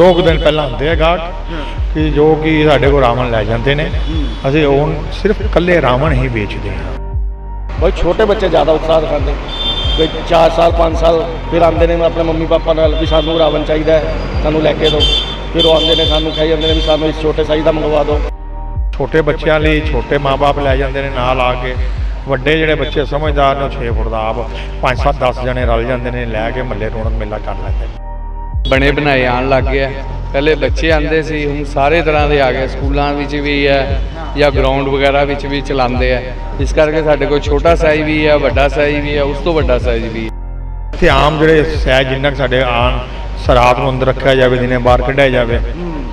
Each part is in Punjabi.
ਦੋ ਕੁ ਦਿਨ ਪਹਿਲਾਂ ਹੁੰਦੇ ਆ ਗਾਹਕ ਕਿ ਜੋ ਕਿ ਸਾਡੇ ਕੋਲ ਰਾਵਣ ਲੈ ਜਾਂਦੇ ਨੇ। ਅਸੀਂ ਉਹ ਸਿਰਫ ਇਕੱਲੇ ਰਾਵਣ ਹੀ ਵੇਚਦੇ ਹਾਂ। ਬਹੁਤ ਛੋਟੇ ਬੱਚੇ ਜ਼ਿਆਦਾ ਉਤਸ਼ਾਹ ਦਿਖਾਉਂਦੇ। ਕੋਈ 4 ਸਾਲ 5 ਸਾਲ ਫਿਰ ਆਉਂਦੇ ਨੇ ਆਪਣੇ ਮੰਮੀ ਪਾਪਾ ਨਾਲ ਵੀ ਸਾਨੂੰ ਰਾਵਣ ਚਾਹੀਦਾ ਹੈ ਸਾਨੂੰ ਲੈ ਕੇ ਦਿਓ। ਫਿਰ ਉਹ ਆਉਂਦੇ ਨੇ ਸਾਨੂੰ ਕਹੀ ਜਾਂਦੇ ਨੇ ਵੀ ਸਾਨੂੰ ਇਸ ਛੋਟੇ ਸਾਈਜ਼ ਦਾ ਮੰਗਵਾ ਦਿਓ। ਛੋਟੇ ਬੱਚਿਆਂ ਲਈ ਛੋਟੇ ਮਾਪੇ ਲੈ ਜਾਂਦੇ ਨੇ ਨਾਲ ਆ ਕੇ। ਵੱਡੇ ਜਿਹੜੇ ਬੱਚੇ ਸਮਝਦਾਰ ਨੇ 6 ਫੁੱਟ ਦਾ ਆਪ 5 7 10 ਜਣੇ ਰਲ ਜਾਂਦੇ ਨੇ ਲੈ ਕੇ ਮੱਲੇ ਰੌਣਕ ਮੇਲਾ ਕਰ ਲੈਂਦੇ ਨੇ। ਬਣੇ ਬਣਾਏ ਆਉਣ ਲੱਗ ਗਏ ਪਹਿਲੇ ਬੱਚੇ ਆਂਦੇ ਸੀ, ਹੁਣ ਸਾਰੇ ਤਰ੍ਹਾਂ ਦੇ ਆ ਗਏ। ਸਕੂਲਾਂ ਵਿੱਚ ਵੀ ਹੈ ਜਾਂ ਗਰਾਊਂਡ ਵਗੈਰਾ ਵਿੱਚ ਵੀ ਚਲਾਉਂਦੇ ਆ। ਇਸ ਕਰਕੇ ਸਾਡੇ ਕੋਲ ਛੋਟਾ ਸਾਈਜ਼ ਵੀ ਹੈ, ਵੱਡਾ ਸਾਈਜ਼ ਵੀ ਹੈ, ਉਸ ਤੋਂ ਵੱਡਾ ਸਾਈਜ਼ ਵੀ ਇੱਥੇ ਆਮ ਜਿਹੜੇ ਸਹਿਜ ਜਿੰਨਾ ਕੁ ਸਾਡੇ ਆਣ ਸਰਾਤ ਨੂੰ ਅੰਦਰ ਰੱਖਿਆ ਜਾਵੇ ਦਿਨੇ ਬਾਹਰ ਕੱਢਿਆ ਜਾਵੇ,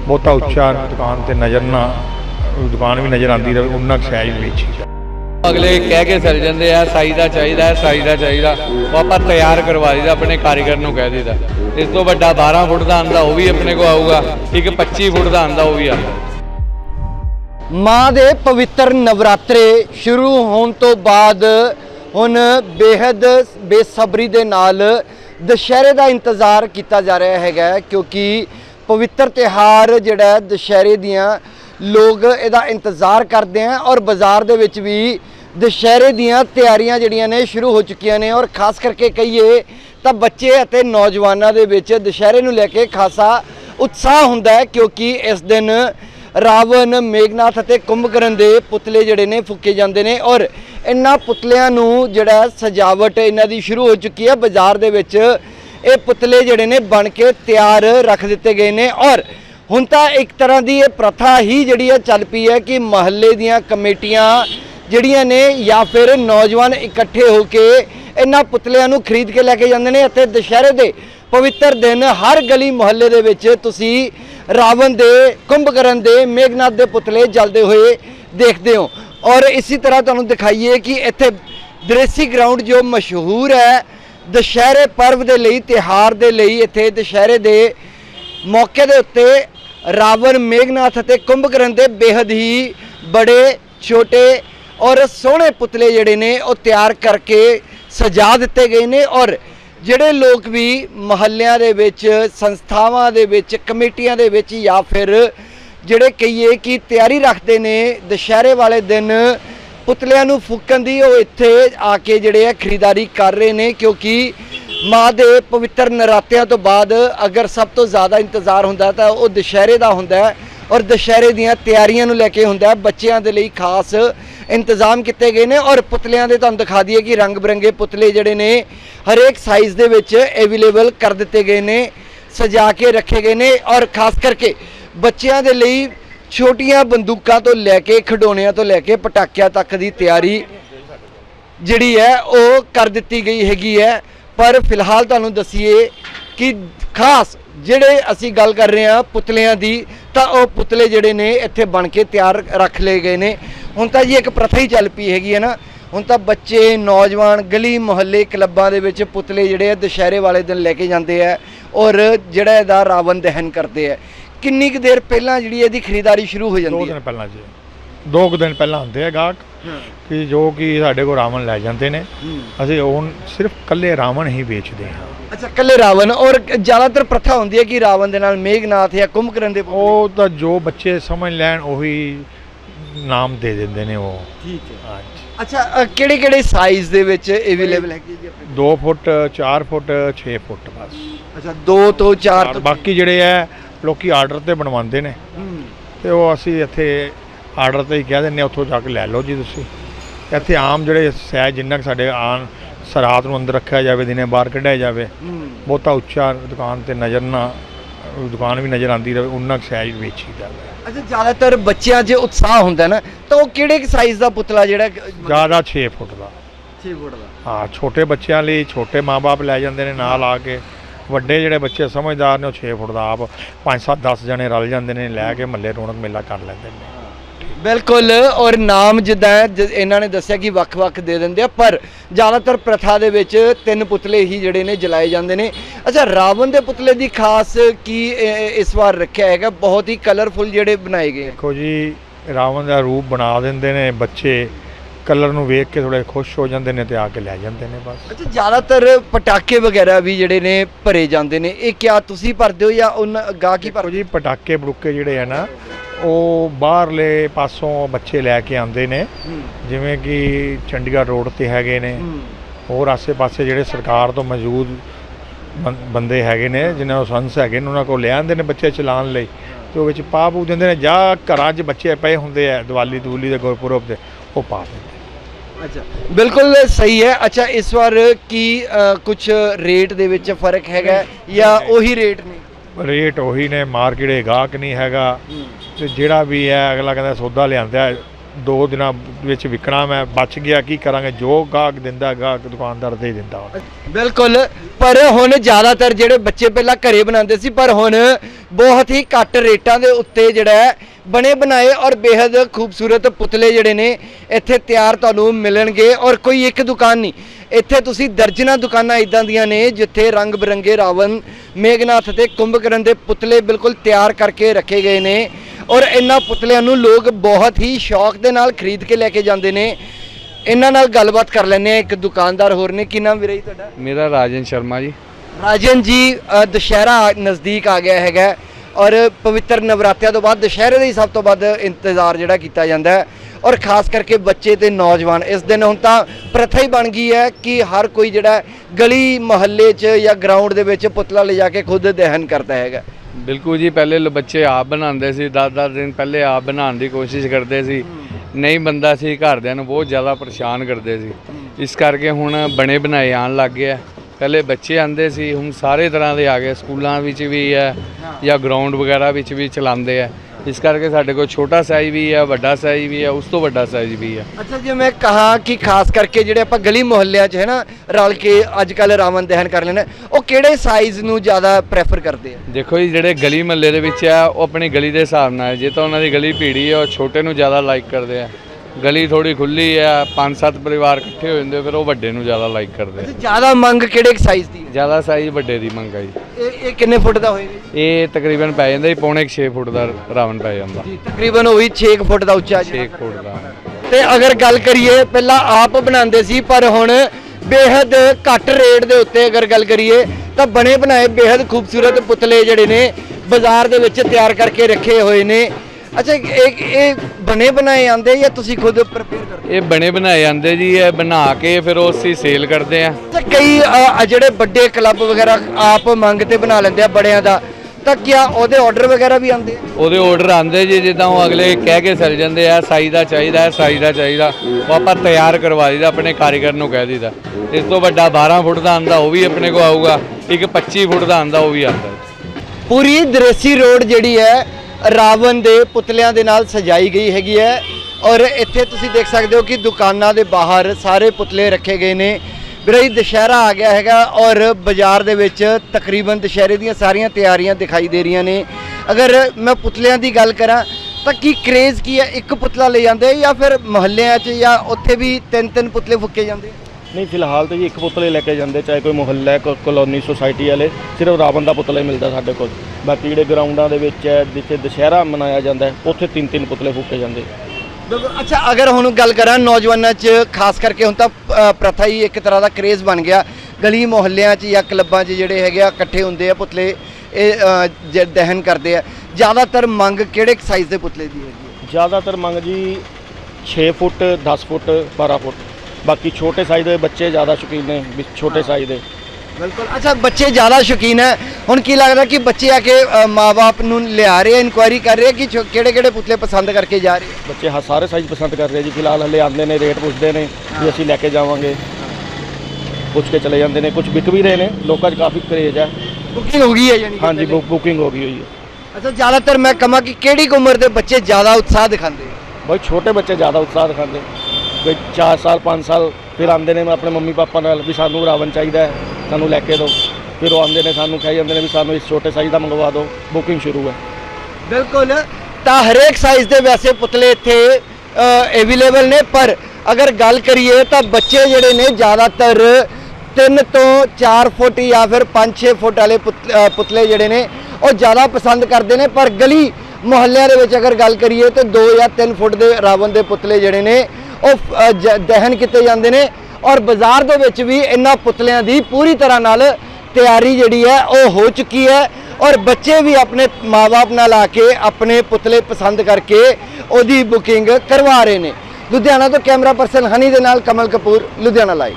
ਬਹੁਤਾ ਉੱਚਾ ਦੁਕਾਨ ਤੇ ਨਜ਼ਰ ਨਾ, ਦੁਕਾਨ ਵੀ ਨਜ਼ਰ ਆਉਂਦੀ ਰਹੇ, ਉਹਨਾਂ ਕੁ ਸਹਿਜ ਵੇਚੀ ਜਾਵੇ ਅਗਲੇ ਕਹਿ ਕੇ ਚੱਲ ਜਾਂਦੇ ਆ ਸਾਈਜ਼ ਦਾ ਚਾਹੀਦਾ ਹੈ ਦਾ ਚਾਹੀਦਾ। ਉਹ ਆਪਾਂ ਤਿਆਰ ਕਰਵਾ ਦਈਦਾ, ਆਪਣੇ ਕਾਰੀਗਰ ਨੂੰ ਕਹਿ ਦਈਦਾ। ਇਸ ਤੋਂ ਵੱਡਾ 12 ਫੁੱਟ ਦਾ ਆਂਦਾ ਉਹ ਵੀ ਆਪਣੇ ਕੋ ਆਊਗਾ ਇੱਕ 25 ਫੁੱਟ ਦਾ ਆਂਦਾ ਉਹ ਵੀ ਆਊਗਾ। ਮਾਂ ਦੇ ਪਵਿੱਤਰ ਨਵਰਾਤਰੇ ਸ਼ੁਰੂ ਹੋਣ ਤੋਂ ਬਾਅਦ ਹੁਣ ਬੇहद ਬੇਸਬਰੀ ਦੇ ਨਾਲ ਦੁਸ਼ਹਿਰੇ ਦਾ ਇੰਤਜ਼ਾਰ ਕੀਤਾ ਜਾ ਰਿਹਾ ਹੈਗਾ ਹੈ ਕਿਉਂਕਿ ਪਵਿੱਤਰ ਤਿਹਾਰ ਜਿਹੜਾ ਦੁਸ਼ਹਿਰੇ ਦੀਆਂ ਲੋਕ ਇਹਦਾ ਇੰਤਜ਼ਾਰ ਕਰਦੇ ਆ ਔਰ ਬਾਜ਼ਾਰ ਦੇ ਵਿੱਚ ਵੀ ਦੁਸ਼ਹਿਰੇ ਦੀਆਂ ਤਿਆਰੀਆਂ ਜਿਹੜੀਆਂ ਨੇ ਸ਼ੁਰੂ ਹੋ ਚੁੱਕੀਆਂ ਨੇ ਔਰ ਖਾਸ ਕਰਕੇ ਕਹੀਏ ਤਾਂ ਬੱਚੇ ਅਤੇ ਨੌਜਵਾਨਾਂ ਦੇ ਵਿੱਚ ਦੁਸ਼ਹਿਰੇ ਨੂੰ ਲੈ ਕੇ ਖਾਸਾ ਉਤਸ਼ਾਹ ਹੁੰਦਾ ਹੈ ਕਿਉਂਕਿ ਇਸ ਦਿਨ ਰਾਵਣ, ਮੇਘਨਾਥ ਅਤੇ ਕੁੰਭਕਰਨ ਦੇ ਪੁਤਲੇ ਜਿਹੜੇ ਨੇ ਫੁੱਕੇ ਜਾਂਦੇ ਨੇ ਔਰ ਇਹਨਾਂ ਪੁਤਲਿਆਂ ਨੂੰ ਜਿਹੜਾ ਸਜਾਵਟ ਇਹਨਾਂ ਦੀ ਸ਼ੁਰੂ ਹੋ ਚੁੱਕੀ ਹੈ। ਬਾਜ਼ਾਰ ਦੇ ਵਿੱਚ ਇਹ ਪੁਤਲੇ ਜਿਹੜੇ ਨੇ ਬਣ ਕੇ ਤਿਆਰ ਰੱਖ ਦਿੱਤੇ ਗਏ ਨੇ ਔਰ ਹੁਣ ਤਾਂ ਇੱਕ ਤਰ੍ਹਾਂ ਦੀ ਇਹ ਪ੍ਰਥਾ ਹੀ ਜਿਹੜੀ ਹੈ ਚੱਲ ਪਈ ਹੈ ਕਿ ਮਹੱਲੇ ਦੀਆਂ ਕਮੇਟੀਆਂ ਜਿਹੜੀਆਂ ਨੇ ਜਾਂ ਫਿਰ ਨੌਜਵਾਨ ਇਕੱਠੇ ਹੋ ਕੇ ਇਹਨਾਂ ਪੁਤਲਿਆਂ ਨੂੰ ਖਰੀਦ ਕੇ ਲੈ ਕੇ ਜਾਂਦੇ ਨੇ ਅਤੇ ਦੁਸ਼ਹਿਰੇ ਦੇ ਪਵਿੱਤਰ ਦਿਨ ਹਰ ਗਲੀ ਮੁਹੱਲੇ ਦੇ ਵਿੱਚ ਤੁਸੀਂ ਰਾਵਣ ਦੇ, ਕੁੰਭਕਰਨ ਦੇ, ਮੇਘਨਾਥ ਦੇ ਪੁਤਲੇ ਜਲਦੇ ਹੋਏ ਦੇਖਦੇ ਹੋ। ਔਰ ਇਸੇ ਤਰ੍ਹਾਂ ਤੁਹਾਨੂੰ ਦਿਖਾਈਏ ਕਿ ਇੱਥੇ ਦ੍ਰੇਸੀ ਗਰਾਊਂਡ ਜੋ ਮਸ਼ਹੂਰ ਹੈ, ਦੁਸ਼ਹਿਰੇ ਪਰਵ ਦੇ ਲਈ ਤਿਹਾਰ ਦੇ ਲਈ ਇੱਥੇ ਦੁਸ਼ਹਿਰੇ ਦੇ ਮੌਕੇ ਦੇ ਉੱਤੇ ਰਾਵਣ ਮੇਘਨਾਥ ਅਤੇ ਕੁੰਭਕਰਨ ਦੇ ਬੇਹੱਦ ਹੀ ਬੜੇ, ਛੋਟੇ ਔਰ ਸੋਹਣੇ ਪੁਤਲੇ ਜਿਹੜੇ ਨੇ, ਉਹ ਤਿਆਰ ਕਰਕੇ ਸਜਾ ਦਿੱਤੇ ਗਏ ਨੇ ਔਰ ਜਿਹੜੇ ਲੋਕ ਵੀ ਮਹੱਲਿਆਂ ਦੇ ਵਿੱਚ, ਸੰਸਥਾਵਾਂ ਦੇ ਵਿੱਚ, ਕਮੇਟੀਆਂ ਦੇ ਵਿੱਚ ਜਾਂ ਫਿਰ ਜਿਹੜੇ ਕਹੀਏ ਕਿ ਤਿਆਰੀ ਰੱਖਦੇ ਨੇ, ਦੁਸ਼ਹਿਰੇ ਵਾਲੇ ਦਿਨ ਪੁਤਲਿਆਂ ਨੂੰ ਫੂਕਣ ਦੀ, ਉਹ ਇੱਥੇ ਆ ਕੇ ਜਿਹੜੇ ਆ ਖਰੀਦਦਾਰੀ ਕਰ ਰਹੇ ਨੇ ਕਿਉਂਕਿ ਮਾਂ ਦੇ ਪਵਿੱਤਰ ਨਰਾਤਿਆਂ ਤੋਂ ਬਾਅਦ ਅਗਰ ਸਭ ਤੋਂ ਜ਼ਿਆਦਾ ਇੰਤਜ਼ਾਰ ਹੁੰਦਾ ਤਾਂ ਉਹ ਦੁਸ਼ਹਿਰੇ ਦਾ ਹੁੰਦਾ ਹੈ ਔਰ ਦੁਸ਼ਹਿਰੇ ਦੀਆਂ ਤਿਆਰੀਆਂ ਨੂੰ ਲੈ ਕੇ ਹੁੰਦਾ ਹੈ। ਬੱਚਿਆਂ ਦੇ ਲਈ ਖਾਸ ਇੰਤਜ਼ਾਮ ਕੀਤੇ ਗਏ ਨੇ ਔਰ ਪੁਤਲਿਆਂ ਦੇ ਤੁਹਾਨੂੰ ਦਿਖਾ ਦਈਏ ਕਿ ਰੰਗ ਬਰੰਗੇ ਪੁਤਲੇ ਜਿਹੜੇ ਨੇ ਹਰੇਕ ਸਾਈਜ਼ ਦੇ ਵਿੱਚ ਅਵੇਲੇਬਲ ਕਰ ਦਿੱਤੇ ਗਏ ਨੇ, ਸਜਾ ਕੇ ਰੱਖੇ ਗਏ ਨੇ ਔਰ ਖਾਸ ਕਰਕੇ ਬੱਚਿਆਂ ਦੇ ਲਈ ਛੋਟੀਆਂ ਬੰਦੂਕਾਂ ਤੋਂ ਲੈ ਕੇ, ਖਿਡੌਣਿਆਂ ਤੋਂ ਲੈ ਕੇ ਪਟਾਕਿਆਂ ਤੱਕ ਦੀ ਤਿਆਰੀ ਜਿਹੜੀ ਹੈ ਉਹ ਕਰ ਦਿੱਤੀ ਗਈ ਹੈਗੀ ਹੈ। ਪਰ ਫਿਲਹਾਲ ਤੁਹਾਨੂੰ ਦਸੀਏ ਕਿ ਖਾਸ ਜਿਹੜੇ ਅਸੀਂ ਗੱਲ ਕਰ ਰਹੇ ਹਾਂ ਪੁਤਲਿਆਂ ਦੀ ਤਾਂ ਉਹ ਪੁਤਲੇ ਜਿਹੜੇ ਨੇ ਇੱਥੇ ਬਣ ਕੇ ਤਿਆਰ ਰੱਖ ਲਏ ਗਏ ਨੇ। ਹੁਣ ਤਾਂ ਜੀ ਇੱਕ ਪ੍ਰਥਾ ਹੀ ਚੱਲ ਪਈ ਹੈਗੀ ਹੈ ਨਾ। ਹੁਣ ਤਾਂ ਬੱਚੇ ਨੌਜਵਾਨ ਗਲੀ ਮੁਹੱਲੇ ਕਲੱਬਾਂ ਦੇ ਵਿੱਚ ਪੁਤਲੇ ਜਿਹੜੇ ਆ ਦੁਸ਼ਹਿਰੇ ਵਾਲੇ ਦਿਨ ਲੈ ਕੇ ਜਾਂਦੇ ਆ ਔਰ ਜਿਹੜਾ ਇਹਦਾ ਰਾਵਣ ਦਹਨ ਕਰਦੇ ਆ। ਕਿੰਨੀ ਕੁ ਦੇਰ ਪਹਿਲਾਂ ਜਿਹੜੀ ਇਹਦੀ ਖਰੀਦਦਾਰੀ ਸ਼ੁਰੂ ਹੋ ਦੋ ਜਾਂਦੀ ਦਿਨ ਹੈ ਪਹਿਲਾਂ ਜੀ। ਦੋ ਕੁ ਦਿਨ ਪਹਿਲਾਂ ਹੁੰਦੇ ਆ ਗਾਹਕ ਕਿ ਜੋ ਕਿ ਸਾਡੇ ਕੋਲ ਰਾਵਣ ਲੈ ਜਾਂਦੇ ਨੇ। ਅਸੀਂ ਉਹ ਸਿਰਫ ਇਕੱਲੇ ਰਾਵਣ ਹੀ ਵੇਚਦੇ ਹਾਂ। ਅੱਛਾ ਕੱਲੇ ਰਾਵਣ ਔਰ ਜ਼ਿਆਦਾਤਰ ਪ੍ਰਥਾ ਹੁੰਦੀ ਹੈ ਕਿ ਰਾਵਣ ਦੇ ਨਾਲ ਮੇਘਨਾਥ ਜਾਂ ਕੁੰਭਕਰਨ ਦੇ। ਉਹ ਤਾਂ ਜੋ ਬੱਚੇ ਸਮਝ ਲੈਣ ਉਹੀ ਨਾਮ ਦੇ ਦਿੰਦੇ ਨੇ ਉਹ। ਠੀਕ ਹੈ। ਅੱਛਾ ਕਿਹੜੇ ਕਿਹੜੇ ਸਾਈਜ਼ ਦੇ ਵਿੱਚ ਅਵੇਲੇਬਲ ਹੈਗੇ ਜੀ ਆਪਣੇ 2 ਫੁੱਟ 4 ਫੁੱਟ 6 ਫੁੱਟ ਬਸ। ਅੱਛਾ 2 ਤੋਂ 4 ਤੋਂ ਬਾਕੀ ਜਿਹੜੇ ਆ ਲੋਕੀ ਆਰਡਰ ਤੇ ਬਣਵਾਉਂਦੇ ਨੇ। ਤੇ ਉਹ ਅਸੀਂ ਇੱਥੇ ਆਰਡਰ ਤੇ ਹੀ ਕਹਿ ਦਿੰਨੇ ਉੱਥੋਂ ਜਾ ਕੇ ਲੈ ਲਓ ਜੀ ਤੁਸੀਂ। ਇੱਥੇ ਆਮ ਜਿਹੜੇ ਸਹਿਜ ਜਿੰਨਾ ਕੁ ਸਾਡੇ ਆਣ ਸਰਾਤ ਨੂੰ ਅੰਦਰ ਰੱਖਿਆ ਜਾਵੇ ਦਿਨੇ ਬਾਹਰ ਕੱਢਿਆ ਜਾਵੇ। ਬਹੁਤਾ ਉੱਚਾ ਦੁਕਾਨ ਤੇ ਨਜ਼ਰ ਨਾ ਦੁਕਾਨ ਵੀ ਨਜ਼ਰ ਆਉਂਦੀ ਰਹੇ ਉਹਨਾਂ ਕੁ ਸਹਿਜ ਵੇਚੀ ਜਾਵੇ ਅੱਛਾ ਜ਼ਿਆਦਾਤਰ ਬੱਚਿਆਂ 'ਚ ਉਤਸ਼ਾਹ ਹੁੰਦਾ ਨਾ ਤਾਂ ਉਹ ਕਿਹੜੇ ਸਾਈਜ਼ ਦਾ ਪੁਤਲਾ ਜਿਹੜਾ ਜ਼ਿਆਦਾ 6 ਫੁੱਟ ਦਾ। 6 ਫੁੱਟ ਦਾ। ਹਾਂ ਛੋਟੇ ਬੱਚਿਆਂ ਲਈ ਛੋਟੇ ਮਾਪੇ ਲੈ ਜਾਂਦੇ ਨੇ ਨਾਲ ਆ ਕੇ। ਵੱਡੇ ਜਿਹੜੇ ਬੱਚੇ ਸਮਝਦਾਰ ਨੇ ਉਹ 6 ਫੁੱਟ ਦਾ ਆਪ 5 7 10 ਜਣੇ ਰਲ ਜਾਂਦੇ ਨੇ ਲੈ ਕੇ ਮੱਲੇ ਰੌਣਕ ਮੇਲਾ ਕਰ ਲੈਂਦੇ ਨੇ। ਬਿਲਕੁਲ ਔਰ ਨਾਮ ਜਿੱਦਾਂ ਹੈ, ਜ- ਇਹਨਾਂ ਨੇ ਦੱਸਿਆ ਕਿ ਵੱਖ-ਵੱਖ ਦੇ ਦਿੰਦੇ ਆ ਪਰ ਜ਼ਿਆਦਾਤਰ ਪ੍ਰਥਾ ਦੇ ਵਿੱਚ ਤਿੰਨ ਪੁਤਲੇ ਹੀ ਜਿਹੜੇ ਨੇ ਜਲਾਏ ਜਾਂਦੇ ਨੇ। ਅੱਛਾ ਰਾਵਣ ਦੇ ਪੁਤਲੇ ਦੀ ਖਾਸ ਕੀ ਇਹ- ਇਸ ਵਾਰ ਰੱਖਿਆ ਹੈਗਾ? ਬਹੁਤ ਹੀ ਕਲਰਫੁਲ ਜਿਹੜੇ ਬਣਾਏ ਗਏ ਆ। ਦੇਖੋ ਜੀ ਰਾਵਣ ਦਾ ਰੂਪ ਬਣਾ ਦਿੰਦੇ ਨੇ ਬੱਚੇ ਕਲਰ ਨੂੰ ਵੇਖ ਕੇ ਥੋੜੇ ਖੁਸ਼ ਹੋ ਜਾਂਦੇ ਨੇ ਤੇ ਆ ਕੇ ਲੈ ਜਾਂਦੇ ਨੇ ਬਸ। ਅੱਛਾ ਜ਼ਿਆਦਾਤਰ ਪਟਾਕੇ ਵਗੈਰਾ ਵੀ ਜਿਹੜੇ ਨੇ ਭਰੇ ਜਾਂਦੇ ਨੇ। ਇਹ ਕਿਆ ਤੁਸੀਂ ਭਰਦੇ ਹੋ ਜਾਂ ਉਹਨਾਂ ਗਾਹਕੀ ਦੇਖੋ ਭਰ ਜੀ ਪਟਾਕੇ ਬੜੂਕੇ ਜਿਹੜੇ ਆ ਨਾ ਉਹ ਬਾਹਰਲੇ ਪਾਸੋਂ ਬੱਚੇ ਲੈ ਕੇ ਆਉਂਦੇ ਨੇ। ਜਿਵੇਂ ਕਿ ਚੰਡੀਗੜ੍ਹ ਰੋਡ ਤੇ ਹੈਗੇ ਨੇ। ਹੋਰ ਆਸੇ-ਪਾਸੇ ਜਿਹੜੇ ਸਰਕਾਰ ਤੋਂ ਮੌਜੂਦ ਬੰਦੇ ਹੈਗੇ ਨੇ ਜਿਨ੍ਹਾਂ ਨੂੰ ਸੰਸ ਹੈਗੇ ਨੇ ਉਹਨਾਂ ਕੋਲ ਲੈ ਆਉਂਦੇ ਨੇ ਬੱਚੇ ਚਲਾਉਣ ਲਈ। ਤੇ ਉਹ ਵਿੱਚ ਪਾ ਪੂ ਦਿੰਦੇ ਨੇ ਜਾਂ ਘਰਾਂ 'ਚ ਬੱਚੇ ਪਏ ਹੁੰਦੇ ਆ ਦੀਵਾਲੀ ਦੂਲੀ ਦੇ ਗੁਰਪੁਰਬ ਦੇ ਉਹ ਪਾ ਦਿੰਦੇ ਅੱਛਾ। ਬਿਲਕੁਲ ਸਹੀ ਹੈ। ਅੱਛਾ ਇਸ ਵਾਰ ਕੀ ਕੁਝ ਰੇਟ ਦੇ ਵਿੱਚ ਫ਼ਰਕ ਹੈਗਾ ਜਾਂ ਉਹੀ ਰੇਟ ਨੇ? ਰੇਟ ਉਹੀ ਨੇ, ਮਾਰਕੀਟ ਗਾਹਕ ਨਹੀਂ ਹੈਗਾ ਤੇ ਜਿਹੜਾ ਵੀ ਹੈ, ਅਗਲਾ ਕਹਿੰਦਾ ਸੌਦਾ ਲਿਆਂਦਾ ਦੋ ਦਿਨਾਂ ਵਿੱਚ ਵਿਕਣਾ ਮੈਂ, ਬਚ ਗਿਆ, ਕੀ ਕਰਾਂਗੇ ਜੋ ਗਾਹਕ ਦਿੰਦਾ, ਗਾਹਕ ਦੁਕਾਨਦਾਰ ਦੇ ਦਿੰਦਾ ਵਾ। ਬਿਲਕੁਲ, ਪਰ ਹੁਣ ਜ਼ਿਆਦਾਤਰ ਜਿਹੜੇ ਬੱਚੇ ਪਹਿਲਾਂ ਘਰੇ ਬਣਾਉਂਦੇ ਸੀ, ਪਰ ਹੁਣ ਬਹੁਤ ਹੀ ਘੱਟ ਰੇਟਾਂ ਦੇ ਉੱਤੇ ਜਿਹੜਾ ਬਣੇ ਬਣਾਏ ਔਰ ਬੇहद ਖੂਬਸੂਰਤ ਪੁਤਲੇ ਜਿਹੜੇ ਨੇ ਇੱਥੇ ਤਿਆਰ ਤੁਹਾਨੂੰ ਮਿਲਣਗੇ ਔਰ ਕੋਈ ਇੱਕ ਦੁਕਾਨ ਨਹੀਂ। ਇੱਥੇ ਤੁਸੀਂ ਦਰਜਨਾਂ ਦੁਕਾਨਾਂ ਇਦਾਂ ਦੀਆਂ ਨੇ ਜਿੱਥੇ ਰੰਗ ਬਰੰਗੇ ਰਾਵਣ ਮੇਘਨਾਥ ਤੇ ਕੁੰਭਕਰਨ ਦੇ ਪੁਤਲੇ ਬਿਲਕੁਲ ਤਿਆਰ ਕਰਕੇ ਰੱਖੇ ਗਏ ਨੇ ਔਰ ਇਹਨਾਂ ਪੁਤਲਿਆਂ ਨੂੰ ਲੋਕ ਬਹੁਤ ਹੀ ਸ਼ੌਕ ਦੇ ਨਾਲ ਖਰੀਦ ਕੇ ਲੈ ਕੇ ਜਾਂਦੇ ਨੇ। ਇਹਨਾਂ ਨਾਲ ਗੱਲਬਾਤ ਕਰ ਲੈਂਦੇ ਆ ਇੱਕ ਦੁਕਾਨਦਾਰ ਹੋਰ ਨੇ। ਕੀ ਨਾਮ ਵੀਰੇ ਜੀ ਤੁਹਾਡਾ? ਮੇਰਾ ਰਾਜਨ ਸ਼ਰਮਾ ਜੀ। ਰਾਜਨ ਜੀ ਦੁਸ਼ਹਿਰਾ ਨਜ਼ਦੀਕ ਆ ਗਿਆ ਹੈਗਾ। ਔਰ ਪਵਿੱਤਰ ਨਵਰਾਤਿਆਂ ਤੋਂ ਬਾਅਦ ਦੁਸ਼ਹਿਰੇ ਦਾ ਹੀ ਸਭ ਤੋਂ ਵੱਧ ਇੰਤਜ਼ਾਰ ਜਿਹੜਾ ਕੀਤਾ ਜਾਂਦਾ ਹੈ। ਔਰ ਖਾਸ ਕਰਕੇ ਬੱਚੇ ਤੇ ਨੌਜਵਾਨ, ਇਸ ਦਿਨ ਹੁਣ ਤਾਂ ਪ੍ਰਥਾ ਹੀ ਬਣ ਗਈ ਹੈ ਕਿ ਹਰ ਕੋਈ ਜਿਹੜਾ ਗਲੀ ਮੁਹੱਲੇ 'ਚ ਜਾਂ ਗਰਾਊਂਡ ਦੇ ਵਿੱਚ ਪੁਤਲਾ ਲਿਜਾ ਕੇ ਖੁਦ ਦਹਨ ਕਰਦਾ ਹੈਗਾ। ਬਿਲਕੁਲ ਜੀ, ਪਹਿਲੇ ਬੱਚੇ ਆਪ ਬਣਾਉਂਦੇ ਸੀ 10-10 ਦਿਨ ਪਹਿਲੇ ਆਪ ਬਣਾਉਣ ਦੀ ਕੋਸ਼ਿਸ਼ ਕਰਦੇ ਸੀ। ਨਹੀਂ ਬੰਦਾ ਸੀ, ਘਰਦਿਆਂ ਨੂੰ ਬਹੁਤ ਜ਼ਿਆਦਾ ਪਰੇਸ਼ਾਨ ਕਰਦੇ ਸੀ। ਇਸ ਕਰਕੇ ਹੁਣ ਬਣੇ ਬਣਾਏ ਆਉਣ ਲੱਗ ਗਏ ਪਹਿਲੇ ਬੱਚੇ ਆਂਦੇ ਸੀ, ਹੁਣ ਸਾਰੇ ਤਰ੍ਹਾਂ ਦੇ ਆ ਗਏ, ਸਕੂਲਾਂ ਵਿੱਚ ਵੀ ਹੈ ਜਾਂ ਗਰਾਊਂਡ ਵਗੈਰਾ ਵਿੱਚ ਵੀ ਚਲਾਉਂਦੇ ਆ। ਇਸ ਕਰਕੇ ਸਾਡੇ ਕੋਲ ਛੋਟਾ ਸਾਈਜ਼ ਵੀ ਹੈ ਵੱਡਾ ਸਾਈਜ਼ ਵੀ ਹੈ ਉਸ ਤੋਂ ਵੱਡਾ ਸਾਈਜ਼ ਵੀ ਹੈ ਅੱਛਾ ਜੇ ਮੈਂ ਕਹਾ ਕਿ ਖਾਸ ਕਰਕੇ ਜਿਹੜੇ ਆਪਾਂ ਗਲੀ ਮੁਹੱਲਿਆਂ 'ਚ ਹੈ ਨਾ ਰਲ ਕੇ ਅੱਜ ਕੱਲ ਰਾਵਣ ਦਹਨ ਕਰ ਲੈਣਾ ਉਹ ਕਿਹੜੇ ਸਾਈਜ਼ ਨੂੰ ਜ਼ਿਆਦਾ ਪ੍ਰੈਫਰ ਕਰਦੇ ਆ? ਦੇਖੋ ਜੀ ਜਿਹੜੇ ਗਲੀ ਮਹੱਲੇ ਦੇ ਵਿੱਚ ਆ ਉਹ ਆਪਣੀ ਗਲੀ ਦੇ ਹਿਸਾਬ ਨਾਲ। ਜੇ ਤਾਂ ਉਹਨਾਂ ਦੀ ਗਲੀ ਭੀੜੀ ਹੈ ਉਹ ਛੋਟੇ ਨੂੰ ਜ਼ਿਆਦਾ ਲਾਈਕ ਕਰਦੇ ਆ। ਗਲੀ ਥੋੜੀ ਖੁੱਲੀ ਆ ਪੰਜ ਸੱਤ ਪਰਿਵਾਰ ਇਕੱਠੇ ਹੋ ਜਾਂਦੇ ਫਿਰ ਉਹ ਵੱਡੇ ਨੂੰ ਜ਼ਿਆਦਾ ਲਾਈਕ ਕਰਦੇ ਆ। ਜ਼ਿਆਦਾ ਮੰਗ ਕਿਹੜੇ ਸਾਈਜ਼ ਦੀ? ਜ਼ਿਆਦਾ ਸਾਈਜ਼ ਵੱਡੇ ਦੀ ਮੰਗ ਜੀ। ਇਹ ਇਹ ਕਿੰਨੇ ਫੁੱਟ ਦਾ ਹੋਏਗਾ ਇਹ ਤਕਰੀਬਨ ਪੈ ਜਾਂਦਾ ਜੀ ਪੌਣੇ 6 ਫੁੱਟ ਦਾ ਰਾਵਣ ਪੈ ਜਾਂਦਾ। ਜੀ ਤਕਰੀਬਨ ਉਹ 6 ਫੁੱਟ ਦਾ ਉੱਚਾ 6 ਫੁੱਟ ਦਾ। ਤੇ ਅਗਰ ਗੱਲ ਕਰੀਏ ਪਹਿਲਾਂ ਆਪ ਬਣਾਉਂਦੇ ਸੀ ਪਰ ਹੁਣ ਬੇਹਦ ਘੱਟ ਰੇਟ ਦੇ ਉੱਤੇ ਅਗਰ ਗੱਲ ਕਰੀਏ ਤਾਂ ਬਣੇ ਬਣਾਏ ਬੇਹਦ ਖੂਬਸੂਰਤ ਪੁਤਲੇ ਜਿਹੜੇ ਨੇ ਬਾਜ਼ਾਰ ਦੇ ਵਿੱਚ ਤਿਆਰ ਕਰਕੇ ਰੱਖੇ ਹੋਏ ਨੇ। ਅੱਛਾ ਇਹ ਇਹ ਬਣੇ ਬਣਾਏ ਆਂਦੇ ਜਾਂ ਤੁਸੀਂ ਖੁਦ ਪ੍ਰਪੇਅਰ ਕਰਦੇ? ਇਹ ਬਣੇ ਬਣਾਏ ਜਾਂਦੇ ਜੀ ਇਹ ਬਣਾ ਕੇ ਫਿਰ ਉਹ ਅਸੀਂ ਸੇਲ ਕਰਦੇ ਆ ਅੱਛਾ ਕਈ ਅ, ਜਿਹੜੇ ਵੱਡੇ ਕਲੱਬ ਵਗੈਰਾ ਆਪ ਮੰਗ ਤੇ ਬਣਾ ਲੈਂਦੇ ਆ ਬੜਿਆਂ ਦਾ ਤਾਂ ਕਿਆ ਉਹਦੇ ਆਰਡਰ ਵਗੈਰਾ ਵੀ ਆਉਂਦੇ ਆ? ਉਹਦੇ ਆਰਡਰ ਆਉਂਦੇ ਜੀ ਜਿੱਦਾਂ ਉਹ ਅਗਲੇ ਕਹਿ ਕੇ ਚੱਲ ਜਾਂਦੇ ਆ ਸਾਈ ਦਾ ਚਾਹੀਦਾ ਹੈ ਸਾਈ ਦਾ ਚਾਹੀਦਾ। ਉਹ ਆਪਾਂ ਤਿਆਰ ਕਰਵਾ ਦਈਦਾ ਆਪਣੇ ਕਾਰੀਗਰ ਨੂੰ ਕਹਿ ਦਈਦਾ। ਇਸ ਤੋਂ ਵੱਡਾ 12 ਫੁੱਟ ਦਾ ਆਂਦਾ ਉਹ ਵੀ ਆਪਣੇ ਕੋ ਆਊਗਾ। ਇੱਕ 25 ਫੁੱਟ ਦਾ ਆਂਦਾ ਉਹ ਵੀ ਆਂਦਾ ਪੂਰੀ ਦ੍ਰੇਸੀ ਰੋਡ ਜਿਹੜੀ ਹੈ ਰਾਵਣ ਦੇ ਪੁਤਲਿਆਂ ਦੇ ਨਾਲ ਸਜਾਈ ਗਈ ਹੈਗੀ ਹੈ। ਔਰ ਇੱਥੇ ਤੁਸੀਂ ਦੇਖ ਸਕਦੇ ਹੋ ਕਿ ਦੁਕਾਨਾਂ ਦੇ ਬਾਹਰ ਸਾਰੇ ਪੁਤਲੇ ਰੱਖੇ ਗਏ ਨੇ। ਵੀਰੇ ਦੁਸ਼ਹਿਰਾ ਆ ਗਿਆ ਹੈਗਾ ਔਰ ਬਾਜ਼ਾਰ ਦੇ ਵਿੱਚ ਤਕਰੀਬਨ ਦੁਸ਼ਹਿਰੇ ਦੀਆਂ ਸਾਰੀਆਂ ਤਿਆਰੀਆਂ ਦਿਖਾਈ ਦੇ ਰਹੀਆਂ ਨੇ। ਅਗਰ ਮੈਂ ਪੁਤਲਿਆਂ ਦੀ ਗੱਲ ਕਰਾਂ, ਤਾਂ ਕੀ ਕ੍ਰੇਜ਼ ਕੀ ਹੈ? ਇੱਕ ਪੁਤਲਾ ਲੈ ਜਾਂਦੇ ਜਾਂ ਫਿਰ ਮੁਹੱਲਿਆਂ 'ਚ ਜਾਂ ਉੱਥੇ ਵੀ ਤਿੰਨ ਤਿੰਨ ਪੁਤਲੇ ਫੁੱਕੇ ਜਾਂਦੇ? ਨਹੀਂ ਫਿਲਹਾਲ ਤਾਂ ਜੀ ਇੱਕ ਪੁਤਲੇ ਲੈ ਕੇ ਜਾਂਦੇ ਚਾਹੇ ਕੋਈ ਮੁਹੱਲਾ ਹੈ, ਕੋਈ ਕਲੋਨੀ ਸੁਸਾਇਟੀ ਵਾਲੇ ਸਿਰਫ ਰਾਵਣ ਦਾ ਪੁਤਲਾ ਹੀ ਮਿਲਦਾ ਸਾਡੇ ਕੋਲ। ਬਾਕੀ ਜਿਹੜੇ ਗਰਾਊਂਡਾਂ ਦੇ ਵਿੱਚ ਹੈ ਜਿੱਥੇ ਦੁਸ਼ਹਿਰਾ ਮਨਾਇਆ ਜਾਂਦਾ ਹੈ ਉੱਥੇ ਤਿੰਨ ਤਿੰਨ ਪੁਤਲੇ ਫੂਕੇ ਜਾਂਦੇ। ਬਿਲਕੁਲ ਅੱਛਾ ਅਗਰ ਹੁਣ ਗੱਲ ਕਰਾਂ ਨੌਜਵਾਨਾਂ 'ਚ ਖਾਸ ਕਰਕੇ ਹੁਣ ਤਾਂ ਅ, ਪ੍ਰਥਾ ਹੀ ਇੱਕ ਤਰ੍ਹਾਂ ਦਾ ਕ੍ਰੇਜ਼ ਬਣ ਗਿਆ। ਗਲੀ ਮੁਹੱਲਿਆਂ 'ਚ ਜਾਂ ਕਲੱਬਾਂ 'ਚ ਜਿਹੜੇ ਹੈਗੇ ਆ ਇਕੱਠੇ ਹੁੰਦੇ ਆ ਪੁਤਲੇ ਇਹ ਅ, ਜ- ਦਹਨ ਕਰਦੇ ਆ। ਜ਼ਿਆਦਾਤਰ ਮੰਗ ਕਿਹੜੇ ਸਾਈਜ਼ ਦੇ ਪੁਤਲੇ ਦੀ ਹੈਗੀ ਹੈ? ਜ਼ਿਆਦਾਤਰ ਮੰਗ ਜੀ 6 ਫੁੱਟ 10 ਫੁੱਟ 12 ਫੁੱਟ। ਬਾਕੀ ਛੋਟੇ ਸਾਈਜ਼ ਦੇ ਬੱਚੇ ਜ਼ਿਆਦਾ ਸ਼ੌਕੀਨ ਨੇ ਵੀ ਛੋਟੇ ਸਾਈਜ਼ ਦੇ। ਬਿਲਕੁਲ। ਅੱਛਾ ਬੱਚੇ ਜ਼ਿਆਦਾ ਸ਼ੌਕੀਨ ਹੈ। ਹੁਣ ਕੀ ਲੱਗਦਾ ਕਿ ਬੱਚੇ ਆ ਕੇ ਅ, ਮਾਂ-ਬਾਪ ਨੂੰ ਲਿਆ ਰਹੇ ਇਨਕੁਆਇਰੀ ਕਰ ਰਹੇ ਕਿ ਕਿਹੜੇ ਕਿਹੜੇ ਪੁਤਲੇ ਪਸੰਦ ਕਰਕੇ ਜਾ ਰਹੇ ਬੱਚੇ ਹਾ ਸਾਰੇ ਸਾਈਜ਼ ਪਸੰਦ ਕਰ ਰਹੇ ਜੀ। ਫਿਲਹਾਲ ਹਲੇ ਆਉਂਦੇ ਨੇ ਰੇਟ ਪੁੱਛਦੇ ਨੇ ਵੀ ਅਸੀਂ ਲੈ ਕੇ ਜਾਵਾਂਗੇ। ਪੁੱਛ ਕੇ ਚਲੇ ਜਾਂਦੇ ਨੇ। ਕੁਝ ਵਿਕ ਵੀ ਰਹੇ ਨੇ। ਲੋਕਾਂ 'ਚ ਕਾਫੀ ਕਰੇਜ ਹੈ। ਬੁਕਿੰਗ ਹੋ ਗਈ ਹੈ ਯਾਨੀ ਹਾਂਜੀ? ਬੁਕਿੰਗ ਹੋ ਗਈ ਹੋਈ ਹੈ। ਅੱਛਾ ਜ਼ਿਆਦਾਤਰ ਮੈਂ ਕਹਾਂ ਕਿ ਕਿਹੜੀ ਉਮਰ ਦੇ ਬੱਚੇ ਜ਼ਿਆਦਾ ਉਤਸ਼ਾਹ ਦਿਖਾਉਂਦੇ ਬਹੁਤ ਛੋਟੇ ਬੱਚੇ ਜ਼ਿਆਦਾ ਉਤਸ਼ਾਹ ਦਿਖਾਉਂਦੇ। ਕੋਈ 4 ਸਾਲ 5 ਸਾਲ ਫਿਰ ਆਉਂਦੇ ਨੇ ਆਪਣੇ ਮੰਮੀ ਪਾਪਾ ਨਾਲ ਵੀ ਸਾਨੂੰ ਰਾਵਣ ਚਾਹੀਦਾ ਹੈ, ਸਾਨੂੰ ਲੈ ਕੇ ਦਿਓ। ਫਿਰ ਉਹ ਆਉਂਦੇ ਨੇ, ਸਾਨੂੰ ਕਹੀ ਜਾਂਦੇ ਨੇ ਵੀ ਸਾਨੂੰ ਇਸ ਛੋਟੇ ਸਾਈਜ਼ ਦਾ ਮੰਗਵਾ ਦਿਓ ਬੁਕਿੰਗ ਸ਼ੁਰੂ ਹੈ। ਬਿਲਕੁਲ। ਤਾਂ ਹਰੇਕ ਸਾਈਜ਼ ਦੇ ਵੈਸੇ ਪੁਤਲੇ ਇੱਥੇ ਅਵੇਲੇਬਲ ਨੇ, ਪਰ ਅਗਰ ਗੱਲ ਕਰੀਏ ਤਾਂ ਬੱਚੇ ਜਿਹੜੇ ਨੇ ਜ਼ਿਆਦਾਤਰ 3 ਤੋਂ 4 ਫੁੱਟ ਜਾਂ ਫਿਰ 5-6 ਫੁੱਟ ਵਾਲੇ ਪੁਤ- ਪੁਤਲੇ ਜਿਹੜੇ ਨੇ, ਉਹ ਜ਼ਿਆਦਾ ਪਸੰਦ ਕਰਦੇ ਨੇ। ਪਰ ਗਲੀ ਮੁਹੱਲਿਆਂ ਦੇ ਵਿੱਚ ਅਗਰ ਗੱਲ ਕਰੀਏ ਤਾਂ 2 ਜਾਂ 3 ਫੁੱਟ ਦੇ ਰਾਵਣ ਦੇ ਪੁਤਲੇ ਜਿਹੜੇ ਨੇ ਉਹ ਅ, ਦਹਨ ਕੀਤੇ ਜਾਂਦੇ ਨੇ ਔਰ ਬਾਜ਼ਾਰ ਦੇ ਵਿੱਚ ਵੀ ਇਹਨਾਂ ਪੁਤਲਿਆਂ ਦੀ ਪੂਰੀ ਤਰ੍ਹਾਂ ਨਾਲ ਤਿਆਰੀ ਜਿਹੜੀ ਹੈ ਉਹ ਹੋ ਚੁੱਕੀ ਹੈ ਔਰ ਬੱਚੇ ਵੀ ਆਪਣੇ ਮਾਪੇ ਨਾਲ ਆ ਕੇ ਆਪਣੇ ਪੁਤਲੇ ਪਸੰਦ ਕਰਕੇ ਉਹਦੀ ਬੁਕਿੰਗ ਕਰਵਾ ਰਹੇ ਨੇ। ਲੁਧਿਆਣਾ ਤੋਂ ਕੈਮਰਾ ਪਰਸਨ ਹਨੀ ਦੇ ਨਾਲ ਕਮਲ ਕਪੂਰ ਲੁਧਿਆਣਾ ਲਾਈਵ